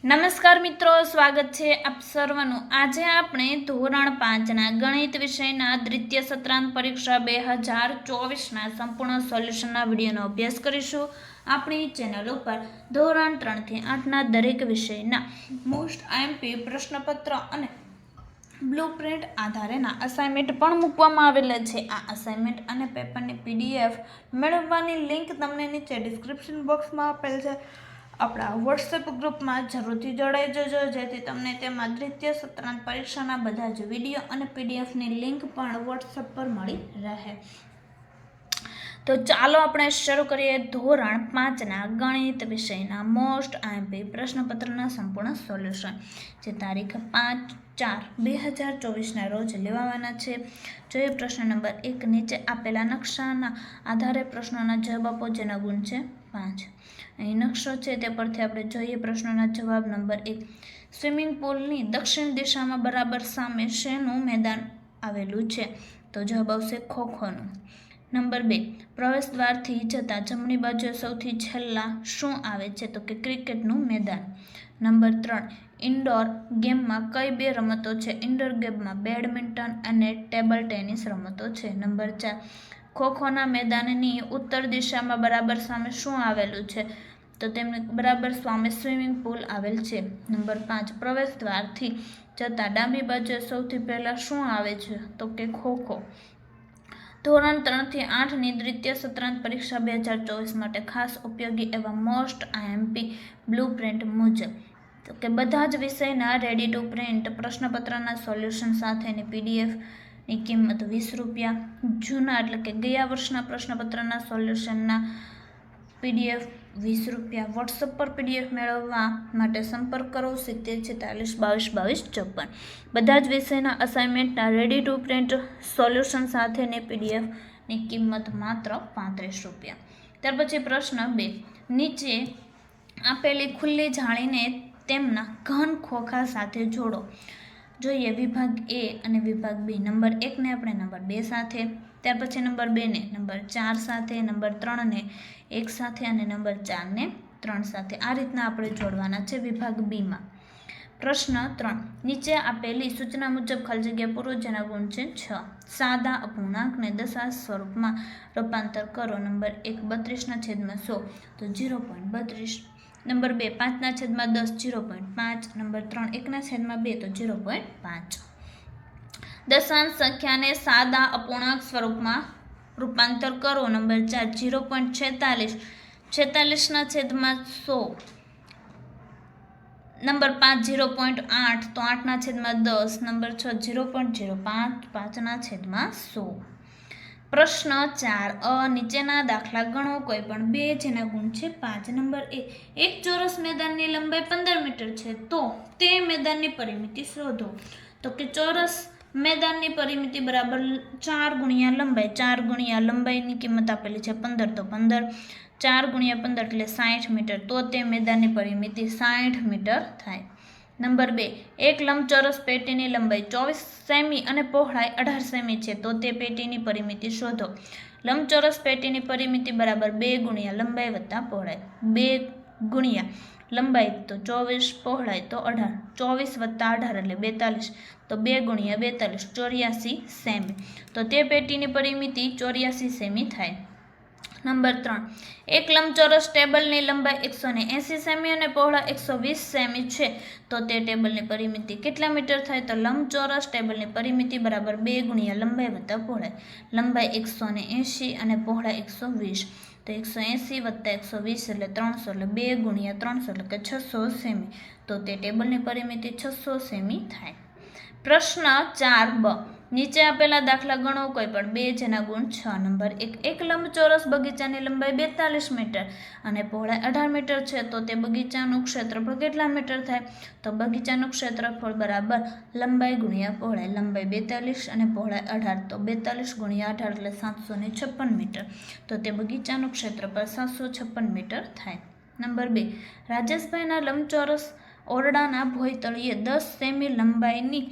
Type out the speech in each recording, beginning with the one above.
નમસ્કાર મિત્રો, સ્વાગત છે આપ સર્વનું. આજે આપણે ધોરણ પાંચના ગણિત વિષયના દ્વિતીય સત્રાંત પરીક્ષા બે હજાર ચોવીસના સંપૂર્ણ સોલ્યુશનના વિડીયોનો અભ્યાસ કરીશું આપણી ચેનલ ઉપર. ધોરણ ત્રણથી આઠના દરેક વિષયના મોસ્ટ આઈએમપી પ્રશ્નપત્ર અને બ્લુ પ્રિન્ટ આધારેના અસાઇનમેન્ટ પણ મૂકવામાં આવેલા છે. આ અસાઇનમેન્ટ અને પેપરની પીડીએફ મેળવવાની લિંક તમને નીચે ડિસ્ક્રિપ્શન બોક્સમાં આપેલ છે. આપણા વોટ્સએપ ગ્રુપમાં જરૂરથી જોડાઈ જજો. જેથી તમને તેમાં દ્વિતીય સત્રાંત પરીક્ષાના બધા જ વીડિયો અને પીડીએફની લિંક પણ વોટ્સએપ પર મળી રહે. તો ચાલો આપણે શરૂ કરીએ ધોરણ પાંચના ગણિત વિષયના મોસ્ટ આઈએમપી પ્રશ્નપત્રના સંપૂર્ણ સોલ્યુશન. જે તારીખ પાંચ ચાર બે હજાર ચોવીસના રોજ લેવાવાના છે. જોઈએ પ્રશ્ન નંબર એક નીચે આપેલા નકશાના આધારે પ્રશ્નોના જવાબ આપો જેના ગુણ છે પાંચ. અહીં નકશો છે તે પરથી આપણે જોઈએ પ્રશ્નોના જવાબ નંબર એક. સ્વિમિંગ પુલની દક્ષિણ દિશામાં બરાબર સામે શેનું મેદાન આવેલું છે? તો જવાબ આવશે ખોખોનું. નંબર બે. પ્રવેશ દ્વારથી જતાં જમણી બાજુએ સૌથી છેલ્લા શું આવે છે? તો કે ક્રિકેટનું મેદાન. નંબર ત્રણ. ઇન્ડોર ગેમમાં કઈ બે રમતો છે? ઇન્ડોર ગેમમાં બેડમિન્ટન અને ટેબલ ટેનિસ રમતો છે. નંબર ચાર. ખોખોના મેદાનની ઉત્તર દિશામાં બરાબર સામે શું આવેલું છે? તો તેમને બરાબર સામે સ્વિમિંગ પુલ આવેલ છે. નંબર પાંચ, પ્રવેશ દ્વારથી જતાં ડાબી બાજુ સૌથી પહેલાં શું આવે છે? તો કે ખોખો. ધોરણ ત્રણથી આઠની દ્વિતીય સત્રાંત પરીક્ષા બે હજાર ચોવીસ માટે ખાસ ઉપયોગી એવા મોસ્ટ આઈએમપી બ્લુ પ્રિન્ટ મુજબ. તો કે બધા જ વિષયના રેડી ટુ પ્રિન્ટ પ્રશ્નપત્રના સોલ્યુશન સાથેની પીડીએફની કિંમત વીસ રૂપિયા. જૂના એટલે કે ગયા વર્ષના પ્રશ્નપત્રના સોલ્યુશનના પીડીએફ વીસ રૂપિયા. વોટ્સઅપ પર પીડીએફ મેળવવા માટે સંપર્ક કરો. સિત્તેર, છેતાલીસ, બાવીસ બાવીસ, ચોપન. બધા જ વિષયના અસાઇનમેન્ટના રેડી ટુ પ્રિન્ટ સોલ્યુશન સાથેની પીડીએફની કિંમત માત્ર પાંત્રીસ રૂપિયા. ત્યાર પછી પ્રશ્ન બે. નીચે આપેલી ખુલ્લી જાળીને તેમના ઘન ખોખા સાથે જોડો. જોઈએ વિભાગ એ અને વિભાગ બી. નંબર એકને આપણે નંબર બે સાથે, ત્યાર પછી નંબર બેને નંબર ચાર સાથે, નંબર ત્રણને એક સાથે અને નંબર ચારને ત્રણ સાથે. આ રીતના આપણે જોડવાના છે વિભાગ બીમાં પ્રશ્ન ત્રણ. નીચે આપેલી સૂચના મુજબ ખાલી જગ્યા પૂરો જેના ગુણ છે છ. સાદા અપૂર્ણાંકને દશા સ્વરૂપમાં રૂપાંતર કરો. નંબર એક, બત્રીસના છેદમાં સો. તો ઝીરો પોઈન્ટ બત્રીસ. નંબર બે, પાંચના છેદમાં દસ ઝીરો પોઈન્ટ પાંચ. નંબર ત્રણ, એકના છેદમાં બે, તો ઝીરો પોઈન્ટ પાંચ. દશાંશ સંખ્યાને સાદા અપૂર્ણાંક સ્વરૂપમાં રૂપાંતર કરો. નંબર ચાર ઝીરો પોઈન્ટ છેતાલીસ. છેતાલીસના છેદમાં સો. નંબર પાંચ ઝીરો પોઈન્ટ આઠ, તો આઠના છેદમાં દસ. નંબર છ ઝીરો પોઈન્ટ ઝીરો પાંચ. પાંચના છેદમાં સો. પ્રશ્ન ચાર. અ. નીચેના દાખલા ગણો. કોઈ પણ બે જેના ગુણ છે પાંચ. નંબર એ. એક ચોરસ મેદાનની લંબાઈ પંદર મીટર છે. તો તે મેદાનની પરિમિતિ શોધો. તો કે ચોરસ મેદાનની પરિમિતિ બરાબર ચાર ગુણ્યા લંબાઈ. ચાર ગુણ્યા લંબાઈની કિંમત આપેલી છે પંદર. તો પંદર. ચાર ગુણ્યા પંદર એટલે સાઠ મીટર. તો તે મેદાનની પરિમિતિ સાઠ મીટર થાય. નંબર બે, એક લંબચોરસ પેટીની લંબાઈ ચોવીસ સેમી અને પહોળાઈ અઢાર સેમી છે, તો તે પેટીની પરિમિતિ શોધો. લંબચોરસ પેટીની પરિમિતિ બરાબર બે ગુણ્યા લંબાઈ વત્તા પહોળાઈ. બે ગુણ્યા લંબાઈ તો ચોવીસ, પહોળાઈ તો અઢાર. ચોવીસ વત્તા અઢાર એટલે બેતાલીસ, તો બે ગુણ્યા બેતાલીસ, ચોર્યાસી સેમી. તો તે પેટીની પરિમિતિ ચોર્યાસી સેમી થાય. નંબર ત્રણ. એક લંબચોરસ ટેબલની લંબાઈ એકસો ને એંસી સેમી અને પહોળા એકસો વીસ સેમી છે. તો તે ટેબલની પરિમિતિ કેટલા મીટર થાય? તો લંબચોરસ ટેબલની પરિમિતિ બરાબર બે ગુણ્યા લંબાઈ વત્તા પહોળાઈ. લંબાઈ એકસો ને એંશી અને પહોળાઈ એકસો વીસ. તો એકસો એંસી વત્તા એકસો વીસ એટલે ત્રણસો એટલે બે ગુણ્યા ત્રણસો એટલે કે છસો સેમી. તો તે ટેબલની પરિમિતિ છસો સેમી થાય. પ્રશ્ન ચાર બ. નીચે આપેલા દાખલા ગણો કોઈ પણ. બે જેના ગુણ છ નંબર. એક એક લંબચોરસ બગીચાની લંબાઈ બેતાલીસ મીટર અને પહોળાઈ અઢાર મીટર છે, તો તે બગીચાનું ક્ષેત્રફળ કેટલા મીટર થાય? તો બગીચાનું ક્ષેત્રફળ બરાબર લંબાઈ ગુણ્યા પહોળાઈ. લંબાઈ બેતાલીસ અને પહોળાઈ અઢાર, તો બેતાલીસ ગુણ્યા અઢાર એટલે સાતસો ને છપ્પન મીટર. તો તે બગીચાનું ક્ષેત્રફળ સાતસો છપ્પન મીટર થાય. નંબર બે. રાજેશભાઈના લંબચોરસ ઓરડાના ભોયતળીએ દસ સેમી લંબાઈની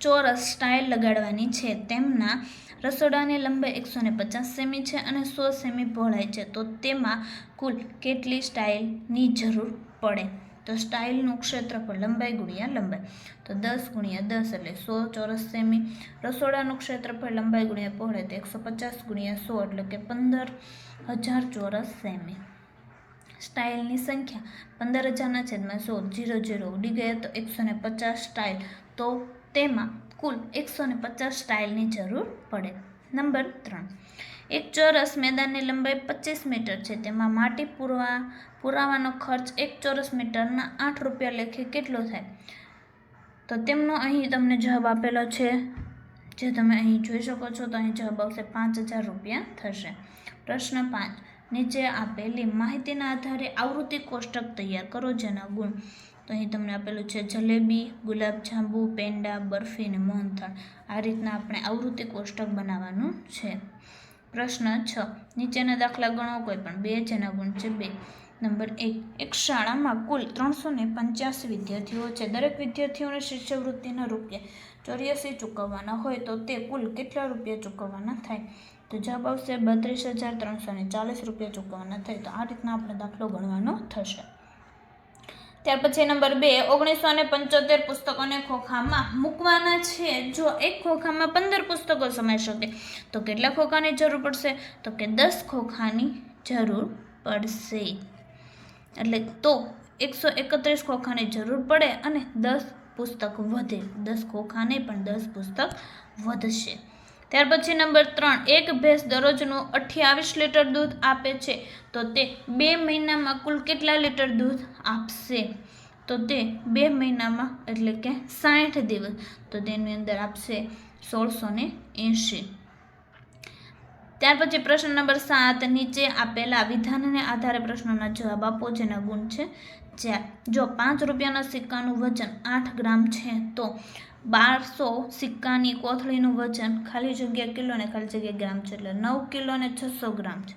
ચોરસ સ્ટાઇલ લગાડવાની છે. તેમના રસોડાની લંબાઈ એકસો ને પચાસ સેમી છે અને સો સેમી પહોળાઈ છે. તો તેમાં કુલ કેટલી સ્ટાઇલની જરૂર પડે? તો સ્ટાઇલનું ક્ષેત્રફળ લંબાઈ ગુણ્યા લંબાઈ. તો દસ ગુણ્યા દસ એટલે સો ચોરસ સેમી. રસોડાનું ક્ષેત્રફળ લંબાઈ ગુણ્યા પહોળાઈ તો એકસો પચાસ ગુણ્યા સો એટલે કે પંદર હજાર ચોરસ સેમી. સ્ટાઇલની સંખ્યા પંદર હજારના છેદમાં સો જીરો જીરો ઉડી ગયા તો એકસો ને પચાસ સ્ટાઇલ તો તેમાં કુલ એકસો ને પચાસ સ્ટાઇલની જરૂર પડે. નંબર ત્રણ. એક ચોરસ મેદાનની લંબાઈ પચીસ મીટર છે. તેમાં માટી પૂરવા, પુરાવાનો ખર્ચ એક ચોરસ મીટરના આઠ રૂપિયા લેખે કેટલો થાય? તો તેમનો અહીં તમને જવાબ આપેલો છે, જે તમે અહીં જોઈ શકો છો, તો અહીં જવાબ આવશે પાંચ હજાર રૂપિયા થશે. પ્રશ્ન પાંચ. નીચે આપેલી માહિતીના આધારે આવૃત્તિ કોષ્ટક તૈયાર કરો, જેના ગુણ તો અહીં તમને આપેલું છે જલેબી ગુલાબજાંબુ પેંડા, બરફી અને મોહનથાળ. આ રીતના આપણે આવૃત્તિ કોષ્ટક બનાવવાનું છે. પ્રશ્ન છ. નીચેના દાખલા ગણો કોઈ પણ. બે જેના ગુણ છે બે. નંબર એક. એક શાળામાં કુલ ત્રણસો ને પંચ્યાસી વિદ્યાર્થીઓ છે. દરેક વિદ્યાર્થીઓને શિષ્યવૃત્તિના રૂપિયા ચોર્યાસી ચૂકવવાના હોય તો તે કુલ કેટલા રૂપિયા ચૂકવવાના થાય? તો જવાબ આવશે બત્રીસ હજાર ત્રણસો ચાલીસ રૂપિયા ચૂકવવાના થાય. તો આ રીતના આપણે દાખલો ગણવાનો થશે. ત્યાર પછી નંબર બે, ઓગણીસો ને પંચોતેર પુસ્તકોને ખોખામાં મૂકવાના છે. જો એક ખોખામાં પંદર પુસ્તકો સમાઈ શકે, તો કેટલા ખોખાની જરૂર પડશે? તો કે દસ ખોખાની જરૂર પડશે. એટલે તો એકસો એકત્રીસ ખોખાની જરૂર પડે અને દસ પુસ્તક વધે. દસ ખોખા નહીં પણ દસ પુસ્તક વધશે. ત્યાર પછી નંબર ત્રણ, એક ભેંસ દરરોજનું અઠ્યાવીસ લીટર દૂધ આપે છે. તો તે બે મહિનામાં કુલ કેટલા લીટર દૂધ આપશે? તો તે બે મહિનામાં એટલે કે સાઠ દિવસ. તો તેની અંદર આપશે સોળસો ને એંશી. ત્યાર પછી પ્રશ્ન નંબર સાત, નીચે આપેલા વિધાનને આધારે પ્રશ્નોના જવાબ આપો, જેના ગુણ છે જ્યાં જો પાંચ રૂપિયાના સિક્કાનું વજન આઠ ગ્રામ છે, તો બારસો સિક્કાની કોથળીનું વજન ખાલી જગ્યા કિલો અને ખાલી જગ્યા ગ્રામ છે એટલે નવ કિલો અને છસો ગ્રામ છે.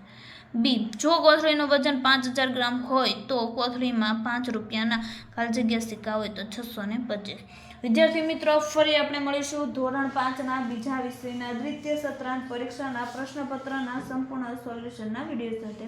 બી, જો કોથળીનું વજન પાંચ હજાર ગ્રામ હોય તો કોથળીમાં પાંચ રૂપિયાના ખાલી જગ્યા સિક્કા હોય તો છસો ને પચીસ. વિદ્યાર્થી મિત્રો, ફરી આપણે મળીશું ધોરણ પાંચના બીજા વિષયના દ્વિતીય સત્રાંત પરીક્ષાના પ્રશ્નપત્રના સંપૂર્ણ સોલ્યુશનના વીડિયો સાથે.